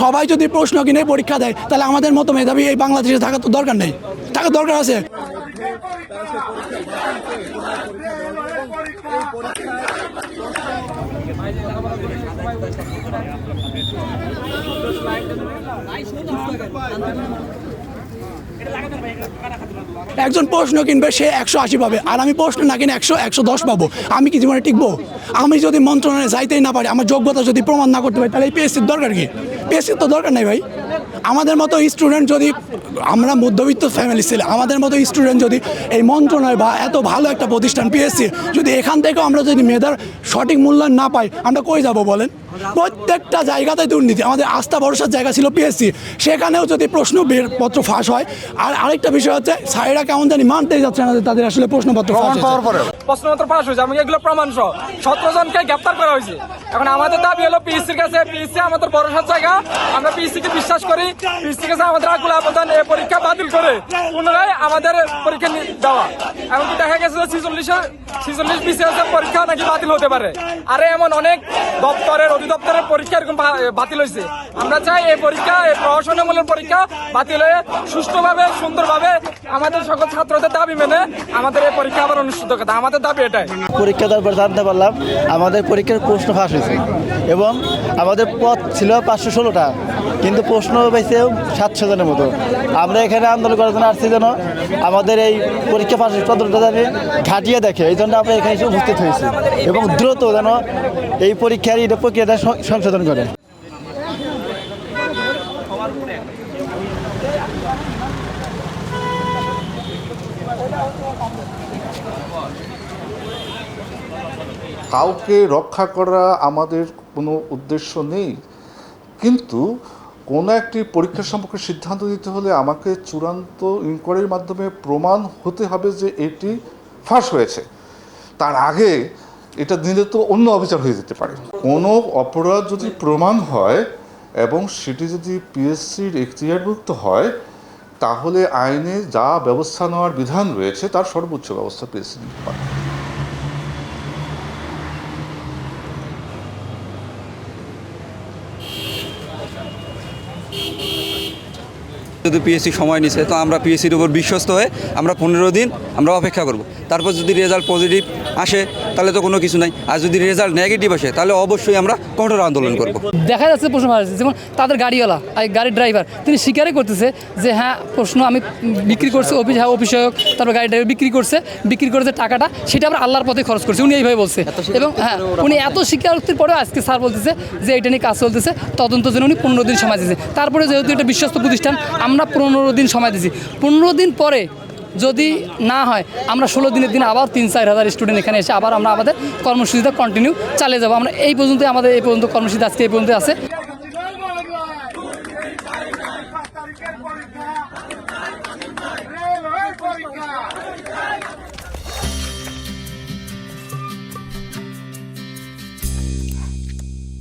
সবাই যদি প্রশ্ন কিনে পরীক্ষা দেয়, তাহলে আমাদের মতো মেধাবী এই বাংলাদেশে থাকার তো দরকার নেই। থাকার দরকার আছে। একজন প্রশ্ন কিনবে, সে একশো আশি পাবে। আর আমি প্রশ্ন না কিনে একশো একশো দশ পাবো। আমি কি জীবনে টিকবো? আমি যদি মন্ত্রণালয়ে যাইতেই না পারি, আমার যোগ্যতা যদি প্রমাণ না করতে পারি, তাহলে এই পিএসসির দরকার কি? পিএসসির তো দরকার নেই ভাই। আমাদের মতো স্টুডেন্ট যদি আমরা মধ্যবিত্ত ফ্যামিলি ছেলে আমাদের মতো স্টুডেন্ট যদি এই মন্ত্রণালয় বা এত ভালো একটা প্রতিষ্ঠান পিএসসি যদি এখান থেকেও আমরা যদি মেধার সঠিক মূল্যায়ন না পাই আমরা কই যাব বলেন? প্রত্যেকটা জায়গাতে দুর্নীতি আমাদের আস্থা ভরসার জায়গা ছিল পিএসসি সেখানেও যদি প্রশ্ন বের পত্র ফাঁস হয় আর আরেকটা বিষয় হচ্ছে সাইরা কেমন জানি মানতেই যাচ্ছে না তাদের আসলে প্রশ্নপত্র ফাঁস প্রশ্নপত্র পাস হয়েছে আমাকে এগুলো প্রমাণ সহ সতেরো জনকে গ্রেপ্তার করা হয়েছে। এখন আমাদের দাবি হলো পিএসসির কাছে পিএসসি আমাদের ভরসার জায়গা। আমরা পিএসসি কে বিশ্বাস করি পিএসসি আমাদের আকুল আবেদন এই পরীক্ষা বাতিল করে পুনরায় আমাদের পরীক্ষা দেওয়া। এমনকি দেখা গেছে যে ছিচল্লিশ বিসিএস এর পরীক্ষা নাকি বাতিল হতে পারে। আর এমন অনেক দপ্তরের অধিদপ্তরের পরীক্ষা এরকম বাতিল হয়েছে। আমরা চাই এই পরীক্ষা, এই প্রহসনমূলক পরীক্ষা বাতিল হয়ে সুষ্ঠুভাবে, সুন্দরভাবে আমাদের সকল ছাত্রদের দাবি মেনে আমাদের এই পরীক্ষা আবার অনুষ্ঠিত করতে আমাদের দাবি এটাই। পরীক্ষা দেওয়ার পর জানতে পারলাম, আমাদের পরীক্ষার প্রশ্ন ফাঁস হয়েছে। এবং আমাদের পথ ছিল পাঁচশো ষোলোটা। কিন্তু প্রশ্ন পেয়েছে সাতশো জনের মতো। আমরা এখানে আন্দোলন করার জন্য আসছি যেন আমাদের এই পরীক্ষা পাশের পত্রটা জানি ঘাটিয়ে দেখে। এই জন্য আমরা এখানে এসে উপস্থিত হয়েছি এবং দ্রুত যেন এই পরীক্ষার এই প্রক্রিয়াটা সংশোধন করে। কাউকে রক্ষা করা আমাদের কোনো উদ্দেশ্য নেই। কিন্তু কোনো একটি পরীক্ষা সম্পর্কে সিদ্ধান্ত দিতে হলে আমাকে চূড়ান্ত ইনকোয়ারির মাধ্যমে প্রমাণ হতে হবে যে এটি ফাঁস হয়েছে। তার আগে এটা দিলে তো অন্য অবিচার হয়ে যেতে পারে। কোনো অপরাধ যদি প্রমাণ হয় এবং সেটি যদি পিএসসির এখতিয়ারভুক্ত হয়, তাহলে আইনে যা ব্যবস্থা নেওয়ার বিধান রয়েছে, তার সর্বোচ্চ ব্যবস্থা পিএসসি নিতে পারে। যদি পিএসসি সময় নিছে, তো আমরা পিএসসির উপর বিশ্বস্ত হয়ে আমরা পনেরো দিন আমরা অপেক্ষা করব। তারপর যদি রেজাল্ট পজিটিভ আসে তাহলে তো কোনো কিছু নাই। আর যদি রেজাল্ট নেগেটিভ আসে তাহলে অবশ্যই আমরা কঠোর আন্দোলন করব। দেখা যাচ্ছে প্রশ্ন যেমন তাদের গাড়িওয়ালা আর গাড়ির ড্রাইভার তিনি স্বীকারই করতেছে যে হ্যাঁ প্রশ্ন আমি বিক্রি করছি অফিস হ্যাঁ অফিসয়ক তারপর গাড়ি ড্রাইভার বিক্রি করছে বিক্রি করে যে টাকাটা সেটা আবার আল্লাহর পথে খরচ করছে। উনি এইভাবে বলছে। এবং হ্যাঁ উনি এত স্বীকারোক্তির পরেও আজকে স্যার বলতেছে যে এটা নিয়ে কাজ চলতেছে তদন্ত জন্য উনি পনেরো দিন সময় দিয়েছে। তারপরে যেহেতু এটা বিশ্বস্ত প্রতিষ্ঠান আমরা পনেরো দিন সময় দিয়েছি। পনেরো দিন পরে যদি না হয়, আমরা ষোলো দিনের দিন আবার তিন, চার হাজার স্টুডেন্ট এখানে এসে আবার আমরা আমাদের কর্মসূচিটা কন্টিনিউ চালিয়ে যাব। আমরা এই পর্যন্ত আমাদের এই পর্যন্ত কর্মসূচি আজকে এই পর্যন্ত আছে।